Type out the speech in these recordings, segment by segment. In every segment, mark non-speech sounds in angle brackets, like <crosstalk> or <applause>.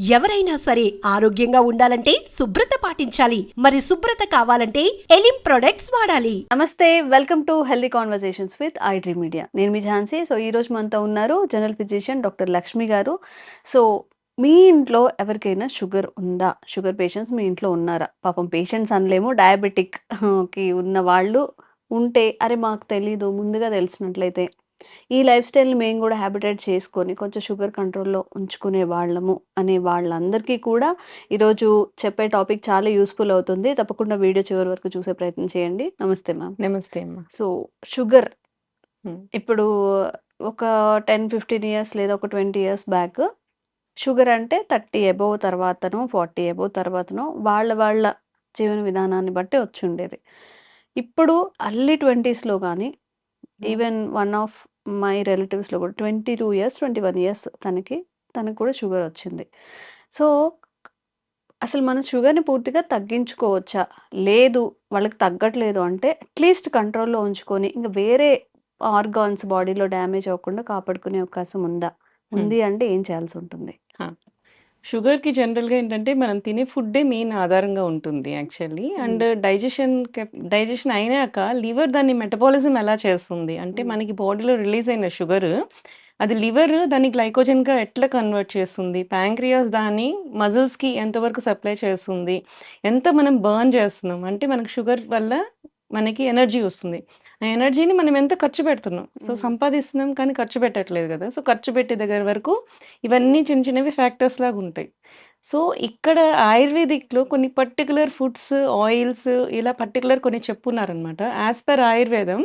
ఎవరైనా సరే ఆరోగ్యంగా ఉండాలంటే శుభ్రత పాటించాలి. మరి శుభ్రత కావాలంటే ఎలిం ప్రొడక్ట్స్ వాడాలి. నమస్తే welcome to healthy conversations with iDream media నేను మీ ఝాన్సీ. సో ఈ రోజు మనతో ఉన్నారు జనరల్ ఫిజిషియన్ డాక్టర్ లక్ష్మి గారు. సో మీ ఇంట్లో ఎవరికైనా షుగర్ ఉందా? షుగర్ పేషెంట్స్ మీ ఇంట్లో ఉన్నారా? పాపం పేషెంట్స్ అనలేము. డయాబెటిక్కి ఉన్న వాళ్ళు ఉంటే అరే మాకు తెలీదు ముందుగా తెలిసినట్లయితే. ఈ లైఫ్ స్టైల్ని మేము కూడా హ్యాబిటేట్ చేసుకొని కొంచెం షుగర్ కంట్రోల్లో ఉంచుకునే వాళ్ళము అనే వాళ్ళందరికీ కూడా ఈరోజు చెప్పే టాపిక్ చాలా యూస్ఫుల్ అవుతుంది. తప్పకుండా వీడియో చివరి వరకు చూసే ప్రయత్నం చేయండి. నమస్తే మ్యామ్. నమస్తే అమ్మా. So sugar. ఇప్పుడు ఒక టెన్ ఫిఫ్టీన్ ఇయర్స్ లేదా ఒక ట్వంటీ ఇయర్స్ బ్యాక్ షుగర్ అంటే థర్టీ అబోవ్ తర్వాతనో ఫార్టీ అబోవ్ తర్వాతనో వాళ్ళ వాళ్ళ జీవన విధానాన్ని బట్టి వచ్చి ఉండేది. ఇప్పుడు అర్లీ ట్వంటీస్లో కానీ ఈవెన్ వన్ ఆఫ్ మై రిలేటివ్స్లో కూడా twenty two years twenty one years తనకి తనకు కూడా షుగర్ వచ్చింది. సో అసలు మన షుగర్ని పూర్తిగా తగ్గించుకోవచ్చా? లేదు వాళ్ళకి తగ్గట్లేదు అంటే అట్లీస్ట్ కంట్రోల్లో ఉంచుకొని ఇంకా వేరే ఆర్గాన్స్ బాడీలో డ్యామేజ్ అవ్వకుండా కాపాడుకునే అవకాశం ఉందా? ఉంది అంటే ఏం చేయాల్సి ఉంటుంది? షుగర్కి జనరల్గా ఏంటంటే మనం తినే ఫుడ్డే మెయిన్ ఆధారంగా ఉంటుంది యాక్చువల్లీ. అండ్ డైజెషన్ డైజెషన్ అయినాక లివర్ దాన్ని మెటబాలిజం ఎలా చేస్తుంది? అంటే. మనకి బాడీలో రిలీజ్ అయిన షుగర్ అది లివర్ దాన్ని గ్లైకోజన్గా ఎట్లా కన్వర్ట్ చేస్తుంది? ప్యాంక్రియాస్ దాన్ని మజిల్స్కి ఎంతవరకు సప్లై చేస్తుంది? ఎంత మనం బర్న్ చేస్తున్నాం? అంటే మనకి షుగర్ వల్ల మనకి ఎనర్జీ వస్తుంది. ఆ ఎనర్జీని మనం ఎంత ఖర్చు పెడుతున్నాం. సో. సంపాదిస్తున్నాం కానీ ఖర్చు పెట్టట్లేదు కదా. సో ఖర్చు పెట్టే దగ్గర వరకు ఇవన్నీ చిన్న చిన్నవి ఫ్యాక్టర్స్ లాగా ఉంటాయి. సో ఇక్కడ ఆయుర్వేదిక్లో కొన్ని పర్టికులర్ ఫుడ్స్ ఆయిల్స్ ఇలా పర్టికులర్ కొన్ని చెప్పున్నారనమాట యాజ్ పర్ ఆయుర్వేదం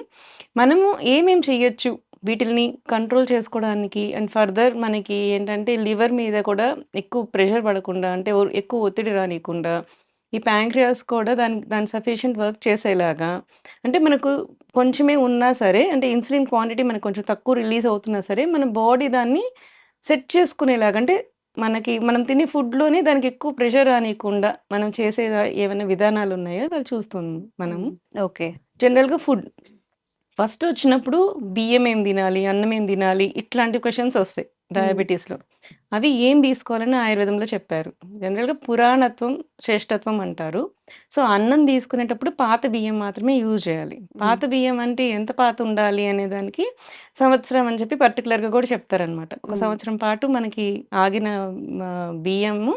మనము ఏమేం చెయ్యొచ్చు వీటిని కంట్రోల్ చేసుకోవడానికి? అండ్ ఫర్దర్ మనకి ఏంటంటే లివర్ మీద కూడా ఎక్కువ ప్రెషర్ పడకుండా అంటే ఎక్కువ ఒత్తిడి రానియకుండా ఈ ప్యాంక్రియాస్ కూడా దాని దాని సఫిషియంట్ వర్క్ చేసేలాగా. అంటే మనకు కొంచెమే ఉన్నా సరే అంటే ఇన్సులిన్ క్వాంటిటీ మనకు కొంచెం తక్కువ రిలీజ్ అవుతున్నా సరే మన బాడీ దాన్ని సెట్ చేసుకునేలాగా అంటే మనకి మనం తినే ఫుడ్లోనే దానికి ఎక్కువ ప్రెషర్ రానియకుండా మనం చేసే ఏమైనా విధానాలు ఉన్నాయో అవి చూస్తాం మనము. ఓకే. జనరల్గా ఫుడ్. ఫస్ట్ వచ్చినప్పుడు బియ్యం ఏం తినాలి అన్నం ఏం తినాలి ఇట్లాంటి క్వశ్చన్స్ వస్తాయి డయాబెటీస్లో అవి ఏం తీసుకోవాలని ఆయుర్వేదంలో చెప్పారు. జనరల్గా పురాణత్వం శ్రేష్టత్వం అంటారు. సో అన్నం తీసుకునేటప్పుడు పాత బియ్యం మాత్రమే యూజ్ చేయాలి. పాత బియ్యం అంటే ఎంత పాత ఉండాలి అనే దానికి సంవత్సరం అని చెప్పి పర్టికులర్గా కూడా చెప్తారనమాట ఒక. సంవత్సరం పాటు మనకి ఆగిన బియ్యము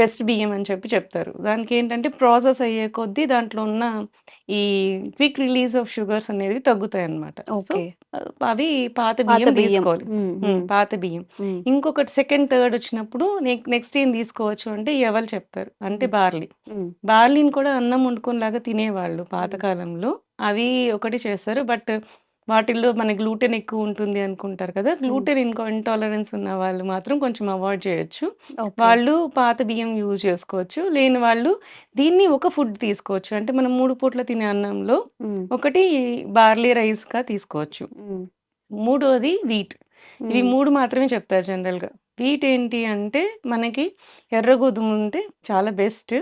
బెస్ట్ బియ్యం అని చెప్పి చెప్తారు. దానికి ఏంటంటే ప్రాసెస్ అయ్యే కొద్దీ దాంట్లో ఉన్న ఈ క్విక్ రిలీజ్ ఆఫ్ షుగర్స్ అనేది తగ్గుతాయి అనమాట సో అవి పాత బియ్యం తీసుకోవాలి. పాత బియ్యం. ఇంకొకటి సెకండ్ థర్డ్ వచ్చినప్పుడు నెక్స్ట్ ఏం తీసుకోవచ్చు అంటే ఎవరు చెప్తారు? అంటే. బార్లీ. బార్లీని కూడా అన్నం వండుకునేలాగా తినేవాళ్ళు పాతకాలంలో అవి ఒకటి చేస్తారు. బట్ వాటిల్లో మన గ్లూటెన్ ఎక్కువ ఉంటుంది అనుకుంటారు కదా. గ్లూటెన్ ఇంకో ఇంటాలరెన్స్ ఉన్న వాళ్ళు మాత్రం కొంచెం అవాయిడ్ చేయొచ్చు. వాళ్ళు పాత బియ్యం యూజ్ చేసుకోవచ్చు. లేని వాళ్ళు దీన్ని ఒక ఫుడ్ తీసుకోవచ్చు. అంటే మనం మూడు పూట్ల తినే అన్నంలో ఉమ్, ఒకటి బార్లీ రైస్గా తీసుకోవచ్చు. ఉమ్, మూడోది వీట్ ఇవి మూడు మాత్రమే చెప్తారు జనరల్గా వీట్ ఏంటి అంటే మనకి ఎర్ర గోధుమలు ఉంటే చాలా బెస్ట్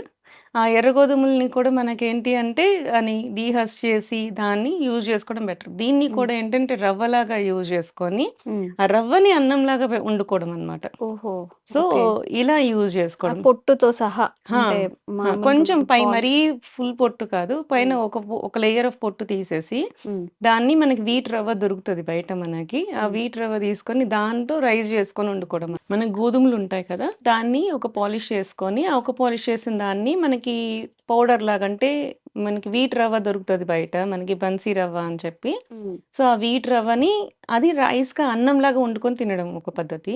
ఆ ఎర్ర గోధుమల్ని కూడా మనకేంటి అంటే అని డీహస్ చేసి దాన్ని యూజ్ చేసుకోవడం బెటర్. దీన్ని. కూడా ఏంటంటే రవ్వలాగా యూజ్ చేసుకొని. ఆ రవ్వని అన్నంలాగా పె- వండుకోవడం అనమాట ఓహో సో ఇలా యూజ్ చేసుకోవడం. పొట్టుతో సహా కొంచెం పై మరీ ఫుల్ పొట్టు కాదు పైన ఒక ఒక లేయర్ ఆఫ్ పొట్టు తీసేసి దాన్ని మనకి వీట్ రవ్వ దొరుకుతుంది బయట మనకి. ఆ వీట్ రవ్వ తీసుకొని దాంతో రైస్ చేసుకొని వండుకోవడం మన గోధుమలు ఉంటాయి కదా దాన్ని ఒక పాలిష్ చేసుకొని ఆ ఒక పాలిష్ చేసిన దాన్ని మనకి పౌడర్ లాగా అంటే మనకి వీట్ రవ్వ దొరుకుతుంది బయట మనకి బన్సీ రవ్వ అని చెప్పి. సో ఆ వీట్ రవ్వని అది రైస్గా అన్నం లాగా వండుకొని తినడం ఒక పద్ధతి.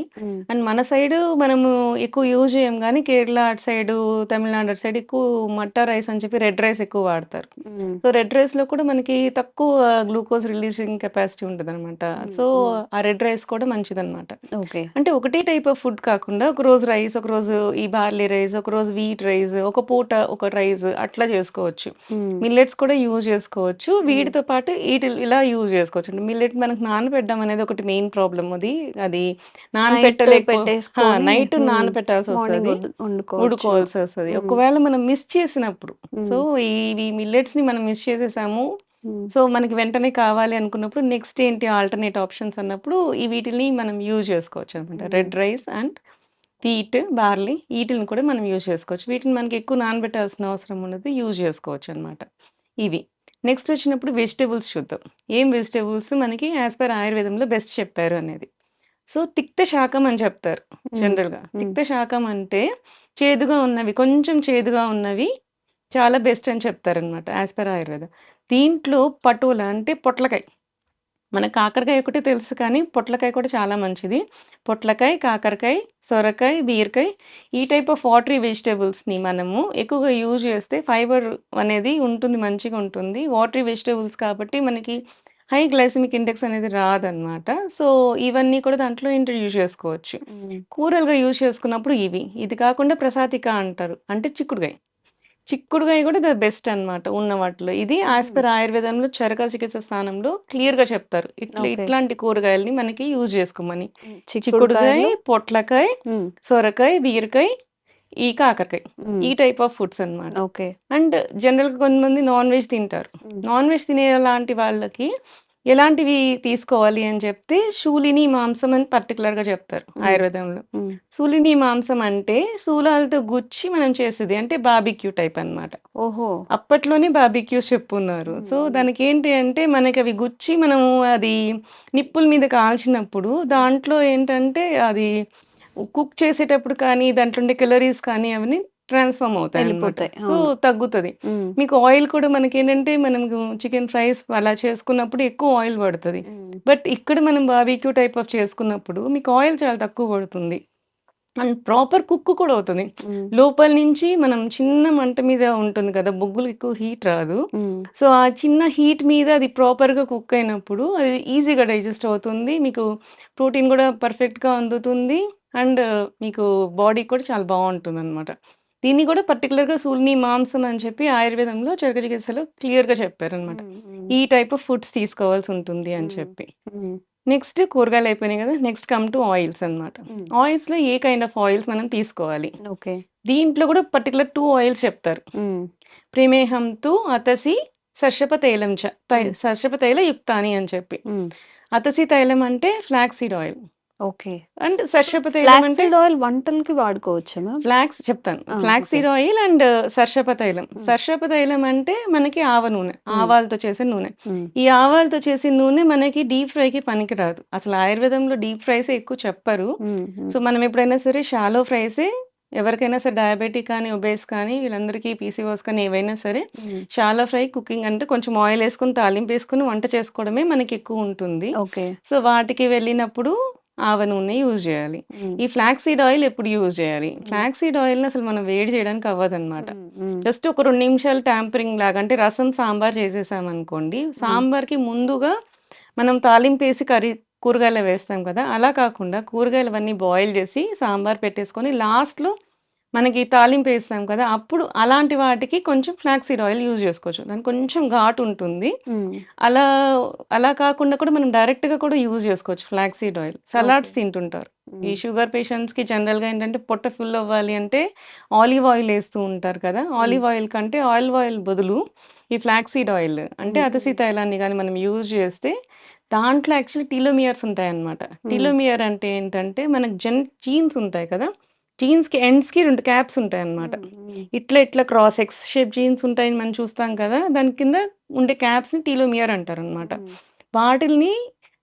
అండ్ మన సైడ్ మనము ఎక్కువ యూజ్ చేయం కానీ కేరళ అటు సైడ్ తమిళనాడు అటు సైడ్ ఎక్కువ మట్టా రైస్ అని చెప్పి రెడ్ రైస్ ఎక్కువ వాడతారు. సో రెడ్ రైస్లో కూడా మనకి తక్కువ గ్లూకోజ్ రిలీజింగ్ కెపాసిటీ ఉంటుంది అనమాట సో ఆ రెడ్ రైస్ కూడా మంచిదన్నమాట. ఓకే. అంటే ఒకటే టైప్ ఆఫ్ ఫుడ్ కాకుండా ఒక రోజు రైస్ ఒక రోజు ఈ బార్లీ రైస్ ఒక రోజు వీట్ రైస్ ఒక పూట ఒక రైస్ అట్లా చేసుకోవచ్చు. మిల్లెట్స్ కూడా యూజ్ చేసుకోవచ్చు. వీటితో పాటు వీటి ఇలా యూజ్ చేసుకోవచ్చు. అంటే మిల్లెట్ మనకు నానబెట్టడం అనేది ఒకటి మెయిన్ ప్రాబ్లం అది అది నానబెట్టలేక నైట్ నానబెట్టాల్సి వస్తుంది ఉడుకోవాల్సి వస్తుంది ఒకవేళ మనం మిస్ చేసినప్పుడు సో ఈ మిల్లెట్స్ని మనం మిస్ చేసేసాము సో మనకి వెంటనే కావాలి అనుకున్నప్పుడు నెక్స్ట్ ఏంటి ఆల్టర్నేట్ ఆప్షన్స్ అన్నప్పుడు ఈ వీటిని మనం యూజ్ చేసుకోవచ్చు అనమాట red rice and wheat, barley ఈటిలిని కూడా మనం యూజ్ చేసుకోవచ్చు. వీటిని మనకి ఎక్కువ నానబెట్టాల్సిన అవసరం ఉండదు. యూజ్ చేసుకోవచ్చనమాట. ఇవి. నెక్స్ట్ వచ్చినప్పుడు వెజిటబుల్స్ చూద్దాం. ఏం వెజిటబుల్స్ మనకి యాస్ పర్ ఆయుర్వేదంలో బెస్ట్ చెప్పారు అనేది. సో, తిక్త శాకం అని చెప్తారు. జనరల్‌గా. తిక్త శాకం అంటే చేదుగా ఉన్నవి, కొంచెం చేదుగా ఉన్నవి చాలా బెస్ట్ అని చెప్తారనమాట యాస్ పర్ ఆయుర్వేద. దీంట్లో పటోలా అంటే పొట్లకాయ. మన కాకరకాయ ఒకటే తెలుసు కానీ పొట్లకాయ కూడా చాలా మంచిది. పొట్లకాయ, కాకరకాయ, సొరకాయ, బీరకాయ ఈ టైప్ ఆఫ్ వాటరీ వెజిటబుల్స్‌ని మనము ఎక్కువగా యూజ్ చేస్తే ఫైబర్ అనేది ఉంటుంది. మంచిగా ఉంటుంది. వాటరీ వెజిటబుల్స్ కాబట్టి మనకి హై గ్లైసెమిక్ ఇండెక్స్ అనేది రాదనమాట. సో, ఇవన్నీ కూడా దాంట్లో ఇంట్రొడ్యూస్ చేసుకోవచ్చు. కూరలుగా యూజ్ చేసుకున్నప్పుడు ఇవి. ఇది కాకుండా ప్రసాతిక అంటారు. అంటే చిక్కుడుగాయ. చిక్కుడుగాయ కూడా ద బెస్ట్ అనమాట ఉన్న వాటిలో. ఇది హ్మ్. పర్ ఆయుర్వేదంలో చరక చికిత్స స్థానంలో క్లియర్‌గా చెప్తారు. ఇట్లా. ఇట్లాంటి కూరగాయలని మనకి యూజ్ చేసుకోమని. చిక్కుడుగాయ, పొట్లకాయ. సొరకాయ, బీరకాయ, ఈ కాకరకాయ. ఈ టైప్ ఆఫ్ ఫుడ్స్ అనమాట. ఓకే. అండ్ జనరల్‌గా కొంతమంది నాన్ వెజ్ తింటారు. నాన్ వెజ్ తినేలాంటి వాళ్ళకి ఎలాంటివి తీసుకోవాలి అని చెప్తే శూలిని మాంసం అని పర్టిక్యులర్‌గా చెప్తారు. ఆయుర్వేదంలో. శూలిని మాంసం అంటే శూలాలతో గుచ్చి మనం చేసేది. అంటే బార్బిక్యూ టైప్ అనమాట. ఓహో! అప్పట్లోనే బార్బిక్యూస్ చెప్పున్నారు. సో, హ్మ్. దానికేంటి అంటే మనకవి గుచ్చి మనము అది నిప్పుల మీద కాల్చినప్పుడు. దాంట్లో ఏంటంటే అది కుక్ చేసేటప్పుడు కానీ దాంట్లో ఉండే కేలరీస్ కానీ అవన్నీ ట్రాన్స్‌ఫార్మ్. వెళ్ళిపోతాయి. సో. తగ్గుతది. మీకు ఆయిల్ కూడా మనకేంటంటే మనము చికెన్ ఫ్రైస్ అలా చేసుకున్నప్పుడు ఎక్కువ ఆయిల్ పడతది. బట్ ఇక్కడ మనం బార్బిక్యూ టైప్ ఆఫ్ చేసుకున్నప్పుడు మీకు ఆయిల్ చాలా తక్కువ పడుతుంది. అండ్ ప్రాపర్ కుక్ కూడా అవుతది. లోపల నుంచి మనం చిన్న మంట మీద ఉంటుంది కదా! బొగ్గులు ఎక్కువ హీట్ రాదు. సో, ఆ చిన్న హీట్ మీద అది ప్రాపర్‌గా కుక్ అయినప్పుడు అది ఈజీగా డైజెస్ట్ అవుతుంది. మీకు ప్రోటీన్ కూడా పర్ఫెక్ట్‌గా అందుతుంది. అండ్ మీకు బాడీ కూడా చాలా బావుంటుందనమాట. దీన్ని కూడా పర్టిక్యులర్‌గా శూలిని మాంసం అని చెప్పి ఆయుర్వేదంలో చరక చికిత్సలో క్లియర్‌గా చెప్పారనమాట. ఈ టైప్ ఆఫ్ ఫుడ్స్ తీసుకోవాల్సి ఉంటుంది అని. చెప్పి. నెక్స్ట్ కూరగాయలు అయిపోయినాయి కదా! నెక్స్ట్ కమ్ టు ఆయిల్స్ అనమాట. హ్మ్. ఆయిల్స్‌లో ఏ కైండ్ ఆఫ్ ఆయిల్స్ మనం తీసుకోవాలి. ఓకే. దీంట్లో కూడా పర్టిక్యులర్ 2 ఆయిల్స్ చెప్తారు. హ్మ్. ప్రేమేహం తు అతసి సర్షప తైలం. సర్షప తైల యుక్తాని అని చెప్పి. అతసి తైలం అంటే flax seed oil. Okay. And సర్షప తైలం ఫ్లాక్స్ అంటే సీడ్ ఆయిల్ వంటలకి వాడుకోవచ్చా? ఫ్లాక్స్ చెప్తాను. ఫ్లాక్స్. సీడ్ ఆయిల్ అండ్ సర్షప తైలం. సర్షప తైలం అంటే మనకి ఆవ నూనె. హ్మ్. ఆవాలతో చేసే నూనె. హ్మ్. ఈ ఆవాలతో చేసే నూనె మనకి డీప్ ఫ్రైకి పనికిరాదు. అసలు ఆయుర్వేదంలో డీప్ ఫ్రైసే ఎక్కువ చెప్పరు. హ్మ్. సో, మనం ఎప్పుడైనా సరే షాలో ఫ్రైసే ఎవరికైనా సరే డయాబెటిక్ కానీ, ఒబేస్ కానీ వీళ్ళందరికీ పీసీఓఎస్ కానీ ఏవైనా సరే. షాలో ఫ్రై కుకింగ్ అంటే కొంచెం ఆయిల్ ఏసుకొని, తాలింపేసుకొని వంట చేసుకోవడమే మనకి ఎక్కువ ఉంటుంది. ఓకే. సో, వాటికి వెళ్ళినప్పుడు ఆవ నూనె యూజ్ చేయాలి. ఈ ఫ్లాక్స్ సీడ్ ఆయిల్ ఎప్పుడు యూజ్ చేయాలి? హ్మ్. ఫ్లాక్స్ సీడ్ ఆయిల్‌ని అసలు మనం వేడి చేయడానికి అవ్వదనమాట. హ్మ్. హ్మ్. జస్ట్ ఒక 2 నిమిషాలు ట్యాంపరింగ్ లాగా అంటే రసం, సాంబార్ చేసేసామనుకోండి. హ్మ్. సాంబార్‌కి ముందుగా మనం తాలింపేసి కర్రీ కూరగాయలు వేస్తాం కదా! అలా కాకుండా కూరగాయలవన్నీ బాయిల్ చేసి సాంబార్ పెట్టేసుకొని లాస్ట్‌లో మనకి తాలింపేస్తాం కదా! అప్పుడు అలాంటి వాటికి కొంచెం ఫ్లాక్స్ సీడ్ ఆయిల్ యూజ్ చేసుకోవచ్చు. దానికి కొంచెం ఘాటు ఉంటుంది. అలా అలా కాకుండా కూడా మనం డైరెక్ట్‌గా కూడా యూజ్ చేసుకోవచ్చు ఫ్లాక్స్ సీడ్ ఆయిల్. సలాడ్స్ తింటుంటారు. ఈ. షుగర్ పేషెంట్స్‌కి జనరల్‌గా ఏంటంటే పొట్ట ఫుల్ అవ్వాలి అంటే ఆలివ్ ఆయిల్ ఏస్తూ ఉంటారు కదా! ఆలివ్ ఆయిల్ కంటే ఆలివ్ ఆయిల్ బదులు ఈ ఫ్లాక్స్ సీడ్ ఆయిల్ అంటే. అతసి తైలాన్ని గాని మనం యూజ్ చేస్తే దాంట్లో యాక్చువల్లీ టీలోమియర్స్ ఉంటాయన్నమాట. హ్మ్. టీలోమియర్ అంటే ఏంటంటే మనకు జెన్ జీన్స్ ఉంటాయి కదా! జీన్స్‌కి ఎండ్స్‌కి 2 క్యాప్స్ ఉంటాయన్నమాట. హ్మ్. హ్మ్. ఇట్లా ఇట్లా క్రాస్ ఎక్స్ షేప్ జీన్స్ ఉంటాయని మనం చూస్తాం కదా! దాని కింద ఉండే క్యాప్స్‌ని టీలోమియర్ అంటారన్నమాట. హ్మ్. వాటిల్ని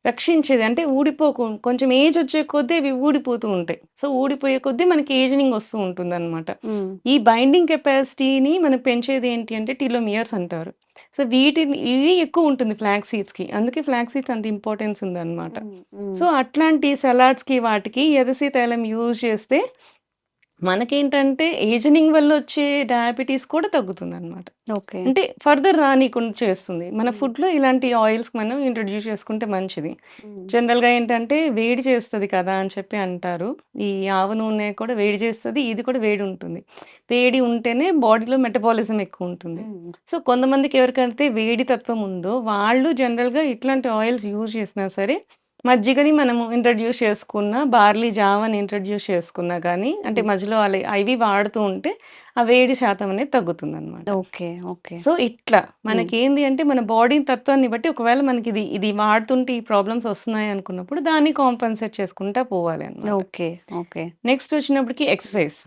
రక్షించేది అంటే ఊడిపోకు కొంచెం ఏజ్ వచ్చే కొద్దీ అవి ఊడిపోతూ ఉంటాయి. సో, ఊడిపోయే కొద్దీ మనకి ఏజింగ్ వస్తూ ఉంటుందన్నమాట. హ్మ్. ఈ బైండింగ్ కెపాసిటీని మనం పెంచేది ఏంటి అంటే టీలోమియర్స్ అంటారు. సో, వీటిని ఇవి ఎక్కువ ఉంటుంది ఫ్లాక్స్ సీడ్స్‌కి. అందుకే ఫ్లాక్స్ సీడ్స్ అంత ఇంపార్టెన్స్ ఉందన్నమాట. సో, అట్లాంటి సలాడ్స్‌కి వాటికి ఎర్రసి తైలం యూజ్ చేస్తే మనకేంటంటే ఏజనింగ్ వల్ల వచ్చే డయాబెటిస్ కూడా తగ్గుతుందన్నమాట. ఓకే. అంటే ఫర్దర్ రానీకుండా చేస్తుంది. మన హ్మ్. ఫుడ్‌లో ఇలాంటి ఆయిల్స్ మనం ఇంట్రొడ్యూస్ చేసుకుంటే మంచిది. హ్మ్. జనరల్‌గా ఏంటంటే వేడి చేస్తది కదా! అని చెప్పి అంటారు. ఈ ఆవ నూనె కూడా వేడి చేస్తది. ఇది కూడా వేడి ఉంటుంది. వేడి ఉంటేనే బాడీలో మెటబాలిజం ఎక్కువ ఉంటుంది. సో, కొంతమందికి ఎవరికైతే వేడి తత్వం ఉందో వాళ్ళు జనరల్‌గా ఇట్లాంటి ఆయిల్స్ యూజ్ చేసినా సరే మజ్జిగని మనము ఇంట్రడ్యూస్ చేసుకున్నా, బార్లీ జావని ఇంట్రడ్యూస్ చేసుకున్నా గానీ, అంటే హ్మ్. మధ్యలో అలా అవి వాడుతూ ఉంటే, ఆ వేడి శాతం అనేది తగ్గుతుందనమాట. ఓకే. ఓకే. సో, ఇట్లా హ్మ్. మనకేంది అంటే, మన బాడీ తత్వాన్ని బట్టి ఒకవేళ మనకిది ఇది వాడుతుంటే ఈ ప్రాబ్లమ్స్ వస్తున్నాయి అనుకున్నప్పుడు, దాన్ని కాంపెన్సేట్ చేసుకుంటా పోవాలి అనమాట. ఓకే. ఓకే. నెక్స్ట్ వచ్చినప్పటికి ఎక్సర్సైజ్.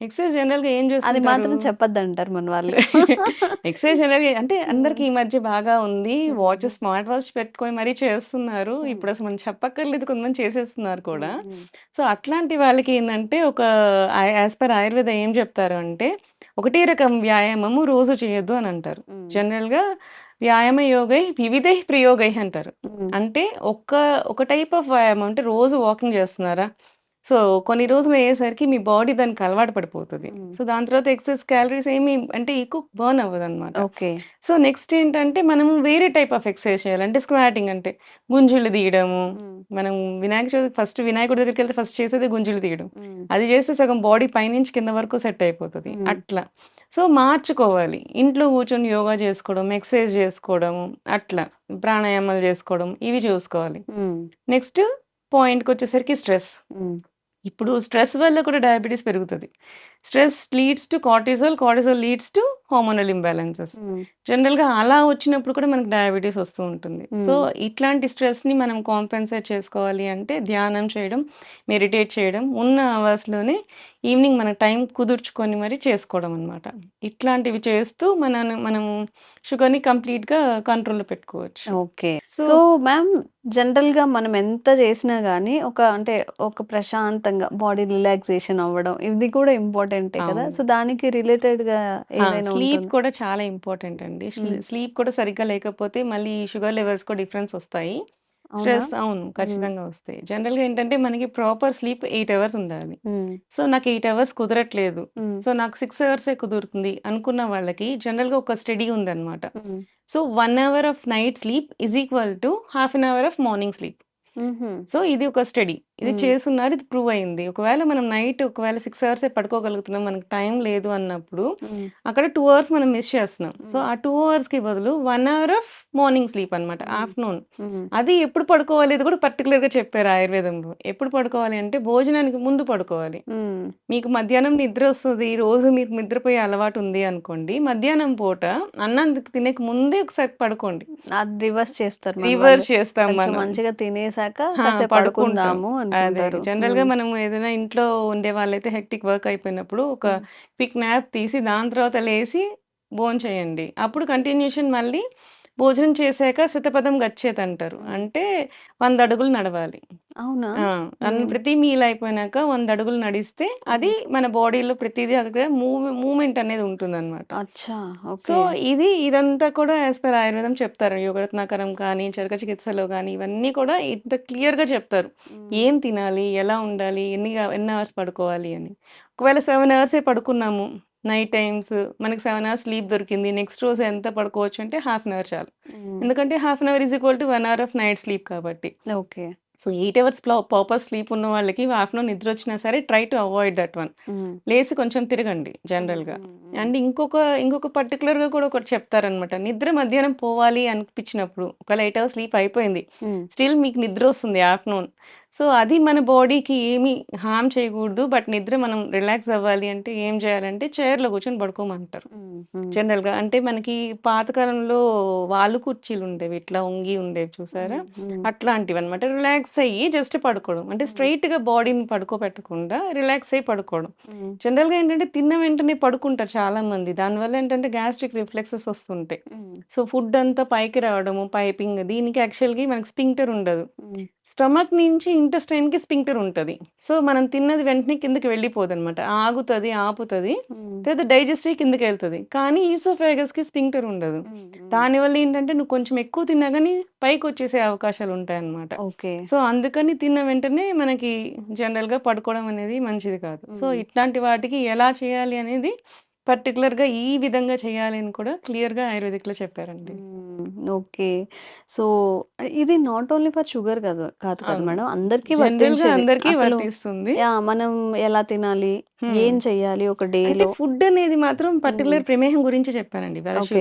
హ్మ్. ఎక్సర్సైజ్ జనరల్‌గా ఏం అది చేస్తుంటారు? మాత్రం చెప్పొద్దంటారు మన వాళ్ళు. <laughs> ఎక్సర్సైజ్ జనరల్‌గా అంటే అందరికి హ్మ్. ఈ మధ్య బాగా ఉంది. వాచ్. స్మార్ట్ వాచ్ పెట్టుకొని మరీ చేస్తున్నారు. హ్మ్. ఇప్పుడసలు మనం చెప్పక్కర్లేదు కొంతమంది చేసేస్తున్నారు కూడా. హ్మ్. సో, అట్లాంటి వాళ్ళకి ఏందంటే ఒక యాస్ పర్ ఆయుర్వేద ఏం చెప్తారు అంటే, ఒకటే రకం వ్యాయామము రోజు చేయొద్దు అని అంటారు. హ్మ్. జనరల్‌గా వ్యాయామ యోగై వివిధై ప్రయోగై అంటారు. అంటే ఒక్క ఒక టైప్ ఆఫ్ వ్యాయామం అంటే రోజు వాకింగ్ చేస్తున్నారా? సో, కొన్ని రోజులు అయ్యేసరికి మీ బాడీ దానికి అలవాటు పడిపోతది. సో, దాని తర్వాత ఎక్సెస్ క్యాలరీస్ ఏమి అంటే ఎక్కువ బర్న్ అవ్వదనమాట. ఓకే. సో, నెక్స్ట్ ఏంటంటే మనము వేరే టైప్ ఆఫ్ ఎక్సర్సైజ్ చేయాలి. అంటే స్క్వాటింగ్ అంటే గుంజులు తీయడము. మనం వినాయక చవితి ఫస్ట్ వినాయకుడి దగ్గరికెళ్తే ఫస్ట్ చేసేదే గుంజులు తీయడం. అది చేస్తే సగం బాడీ పైనుంచి కింద వరకు సెట్ అయిపోతది. అట్లా. సో, మార్చుకోవాలి. ఇంట్లో కూర్చొని యోగా చేసుకోవడం, ఎక్సర్సైజ్ చేసుకోవడము అట్లా. ప్రాణాయామాలు చేసుకోవడం ఇవి చూసుకోవాలి. నెక్స్ట్ పాయింట్‌కొచ్చేసరికి స్ట్రెస్. ఇప్పుడు స్ట్రెస్ వల్ల కూడా డయాబెటిస్ పెరుగుతది. Stress leads to cortisol, cortisol leads to hormonal imbalances. Hmm. జనరల్‌గా అలా వచ్చినప్పుడు కూడా మనకు డయాబెటిస్ వస్తూ ఉంటుంది. సో. ఇట్లాంటి స్ట్రెస్‌ని మనం కాంపెన్సేట్ చేసుకోవాలి అంటే ధ్యానం చేయడం, మెడిటేట్ చేయడం, ఉన్న అవర్స్‌లోనే ఈవినింగ్ మన టైం కుదుర్చుకొని మరి చేసుకోవడం అనమాట. ఇట్లాంటివి చేస్తూ మనను మనము షుగర్‌ని కంప్లీట్‌గా కంట్రోల్‌లో పెట్టుకోవచ్చు. ఓకే. సో మ్యామ్ జనరల్‌గా మనం ఎంత చేసినా గానీ ఒక అంటే ఒక ప్రశాంతంగా బాడీ రిలాక్సేషన్ అవ్వడం ఇది కూడా ఇంపార్టెంటే కదా! సో, దానికి రిలేటెడ్‌గా స్లీప్? కూడా చాలా ఇంపార్టెంట్ అండి. స్లీప్ కూడా సరిగ్గా లేకపోతే మళ్ళీ షుగర్ లెవెల్స్ కూడా డిఫరెన్స్ వస్తాయి. అవునా? స్ట్రెస్ అవును. హ్మ్. ఖచ్చితంగా వస్తాయి. జనరల్‌గా ఏంటంటే మనకి ప్రాపర్ స్లీప్ 8 అవర్స్ ఉండాలి. హ్మ్. సో, నాకు 8 అవర్స్ కుదరట్లేదు. హ్మ్. సో, నాకు 6 అవర్సే కుదురుతుంది అనుకున్న వాళ్ళకి జనరల్‌గా ఒక స్టడీ ఉందనమాట. హ్మ్. So, 1 hour of night sleep is equal to half an hour of morning sleep. So, ఇది ఒక స్టడీ. ఇది హ్మ్. చేసున్నారు. ఇది ప్రూవ్ అయింది. ఒకవేళ మనం నైట్ ఒకవేళ 6 అవర్సే పడుకోగలుగుతున్నాం. మనకు టైం లేదు అన్నప్పుడు. అక్కడ 2 అవర్స్ మనం మిస్ చేస్తున్నాం. సో. ఆ 2 అవర్స్‌కి బదులు 1 అవర్ ఆఫ్ మార్నింగ్ స్లీప్ అనమాట. ఆఫ్టర్‌నూన్. అది ఎప్పుడు పడుకోవాలి ఇది కూడా పర్టిక్యులర్‌గా చెప్పారు ఆయుర్వేదంలో. ఎప్పుడు పడుకోవాలి అంటే భోజనానికి ముందు పడుకోవాలి. మీకు మధ్యాహ్నం నిద్రొస్తది. రోజు మీకు నిద్రపోయే అలవాటు ఉంది అనుకోండి. మధ్యాహ్నం పూట అన్నం తినక ముందే ఒకసారి పడుకోండి. అది రివర్స్ చేస్తారు. రివర్స్ చేస్తాం మనం. మంచిగా తినేసాక. పడుకుందాము అదే. అనుకుంటారు. జనరల్‌గా హ్మ్. మనం ఏదైనా ఇంట్లో ఉండేవాళ్ళైతే హెక్టిక్ వర్క్ అయిపోయినప్పుడు ఒక. క్విక్ న్యాప్ తీసి దాని తర్వాత లేసి భోంచేయండి. అప్పుడు కంటిన్యూషన్ మళ్ళీ భోజనం చేశాక శతపథం గచ్చేత్ అంటారు. అంటే 100 అడుగులు నడవాలి. అవునా? ప్రతి మీల్ అయిపోయినాక 100 అడుగులు నడిస్తే అది. మన బాడీలో ప్రతీదీ అక్కడ మూవ్ మూవ్‌మెంట్ అనేది ఉంటుందనమాట. అచ్చా! సో. ఇది ఇదంతా కూడా యాస్ పర్ ఆయుర్వేదం చెప్తారు. యోగరత్నాకరం కానీ, చరక చికిత్సలో గానీ ఇవన్నీ కూడా ఇంత క్లియర్‌గా చెప్తారు. హ్మ్. ఏం తినాలి? ఎలా ఉండాలి? ఎన్ని గా ఎన్ని అవర్స్ పడుకోవాలి అని. ఒకవేళ 7 అవర్సే పడుకున్నాము. నైట్ టైమ్స్ మనకి 7 అవర్స్ స్లీప్ దొరికింది. నెక్స్ట్ రోజు ఎంత పడుకోవచ్చు అంటే హాఫ్ అన్ అవర్ చాలు. ఎందుకంటే half an hour is equal to 1 hour of night sleep కాబట్టి. ఓకే. సో, 8 అవర్స్ ప్లా ప్రాపర్ స్లీప్ ఉన్న వాళ్ళకి ఆఫ్టర్‌నూన్ నిద్రొచ్చినా సరే try to avoid that one. లేసి కొంచెం తిరగండి. జనరల్‌గా. హ్మ్. హ్మ్. అండ్ ఇంకొక ఇంకొక పర్టిక్యులర్‌గా కూడా ఒకటి చెప్తారనమాట. నిద్ర మధ్యాహ్నం పోవాలి అనిపించినప్పుడు ఒకవేళ 8 అవర్స్ స్లీప్ అయిపోయింది. హ్మ్. స్టిల్ మీకు నిద్రొస్తుంది ఆఫ్టర్‌నూన్. సో, అది మన బాడీకి ఏమి హార్మ్ చేయకూడదు. బట్ నిద్ర మనం రిలాక్స్ అవ్వాలి అంటే ఏం చేయాలంటే చైర్‌లో కూర్చొని పడుకోమంటారు. హ్మ్. హ్మ్. జనరల్‌గా. అంటే మనకి పాతకాలంలో వాలు కుర్చీలు ఉండేవి. ఇట్లా వంగి ఉండేవి చూసారా? హ్మ్. హ్మ్. అట్లాంటివన్నమాట. రిలాక్స్ అయ్యి జస్ట్ పడుకోవడం. అంటే హ్మ్. స్ట్రెయిట్‌గా బాడీని పడుకోబెట్టకుండా రిలాక్స్ అయ్యి పడుకోవడం. హ్మ్. జనరల్‌గా ఏంటంటే తిన్న వెంటనే పడుకుంటారు చాలామంది. దానివల్ల ఏంటంటే గ్యాస్ట్రిక్ రిఫ్లెక్సెస్ వస్తుంటాయి. సో, ఫుడ్ అంతా పైకి రావడము, పైపింగ్ దీనికి యాక్చువల్‌గా మనకి స్ఫింక్టర్ ఉండదు. స్టమక్ నుంచి ఇంటెస్టైన్‌కి స్ఫింక్టర్ ఉంటది. సో, మనం తిన్నది వెంటనే కిందకి వెళ్ళిపోదనమాట. ఆగుతది, ఆపుతది. హ్మ్. తర్వాత డైజెస్ట్ అయ్యి కిందకెళ్తది. కానీ ఈసోఫాగస్‌కి స్ఫింక్టర్ ఉండదు. హ్మ్. హ్మ్. దానివల్ల ఏంటంటే నువ్వు కొంచెం ఎక్కువ తిన్నా గానీ పైకొచ్చేసే అవకాశాలుంటాయన్నమాట. ఓకే. సో, అందుకని తిన్న వెంటనే మనకి జనరల్‌గా పడుకోవడం అనేది మంచిది కాదు. సో. ఇట్లాంటి వాటికి ఎలా చేయాలి అనేది పర్టిక్యులర్‌గా ఈ విధంగా చేయాలి అని కూడా క్లియర్‌గా ఆయుర్వేదిక్‌లో చెప్పారండి. ఓకే. సో, ఇది నాట్ ఓన్లీ ఫర్ షుగర్ కాదు కాదు కదా. మేడం. అందరికీ. అందరికీ వర్తిస్తుంది. మనం ఎలా తినాలి? ఏం చెయ్యాలి ఒక డేలో? ఫుడ్ అనేది మాత్రం హ్మ్. పర్టిక్యులర్ ప్రమేహం గురించి చెప్పానండి.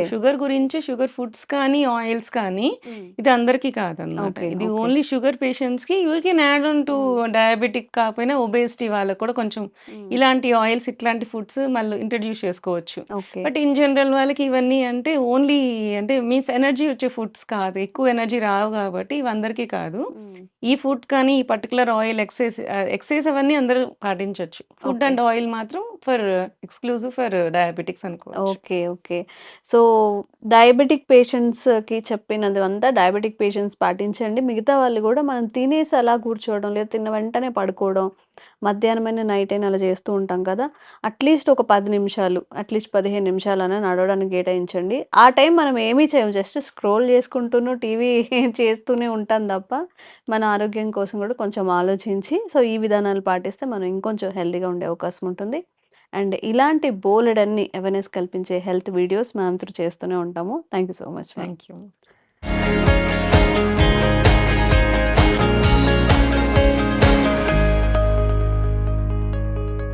షుగర్ గురించి షుగర్ ఫుడ్స్ కానీ, ఆయిల్స్ కానీ. ఇది అందరికీ కాదనమాట. ఓకే. ఇది. ఓన్లీ షుగర్ పేషెంట్స్‌కి you can add on to. Diabetic కాకపోయినా ఒబేసిటీ వాళ్ళకి కూడా కొంచెం. ఇలాంటి ఆయిల్స్, ఇట్లాంటి ఫుడ్స్ మళ్ళీ ఇంట్రొడ్యూస్ చేసుకోవచ్చు. బట్ ఇన్ జనరల్ వాళ్ళకి ఇవన్నీ అంటే ఓన్లీ అంటే మీన్స్ ఎనర్జీ వచ్చే ఫుడ్స్ కాదు. ఎక్కువ ఎనర్జీ రావు కాబట్టి ఇవి అందరికీ కాదు. ఈ ఫుడ్ కానీ, ఈ పర్టిక్యులర్ ఆయిల్ ఎక్సైజ్ ఎక్సైజ్ అవన్నీ అందరూ పాటించొచ్చు. ఫుడ్. అండ్ ఆయిల్ మాత్రం ఫర్ ఎక్స్‌క్లూజివ్ ఫర్ డయాబెటిక్స్ అనుకోవచ్చు. ఓకే. ఓకే. సో, డయాబెటిక్ పేషెంట్స్‌కి చెప్పినదంతా డయాబెటిక్ పేషెంట్స్ పాటించండి. మిగతా వాళ్ళు గూడా మనం తినేసి అలా కూర్చోవడం, లేదా తిన్న వెంటనే పడుకోవడం, మధ్యాహ్నమైనా, నైట్ అయినా అలా చేస్తూ ఉంటాం కదా! అట్‌లీస్ట్ ఒక పది నిమిషాలు, అట్‌లీస్ట్ 15 నిమిషాలన్నా నడవడానికి కేటాయించండి. ఆ టైం మనం ఏమీ చేయము. జస్ట్ స్క్రోల్ చేసుకుంటూను, టీవీ <laughs> చేస్తూనే ఉంటాం తప్ప, మన ఆరోగ్యం కోసం కూడా కొంచెం ఆలోచించి, సో, ఈ విధానాలు పాటిస్తే మనం ఇంకొంచెం హెల్తీగా ఉండే అవకాశం ఉంటుంది. అండ్ ఇలాంటి బోలెడన్ని అవేర్‌నెస్ కల్పించే హెల్త్ వీడియోస్ మేమంతరు చేస్తూనే ఉంటాము. Thank you so much thank you.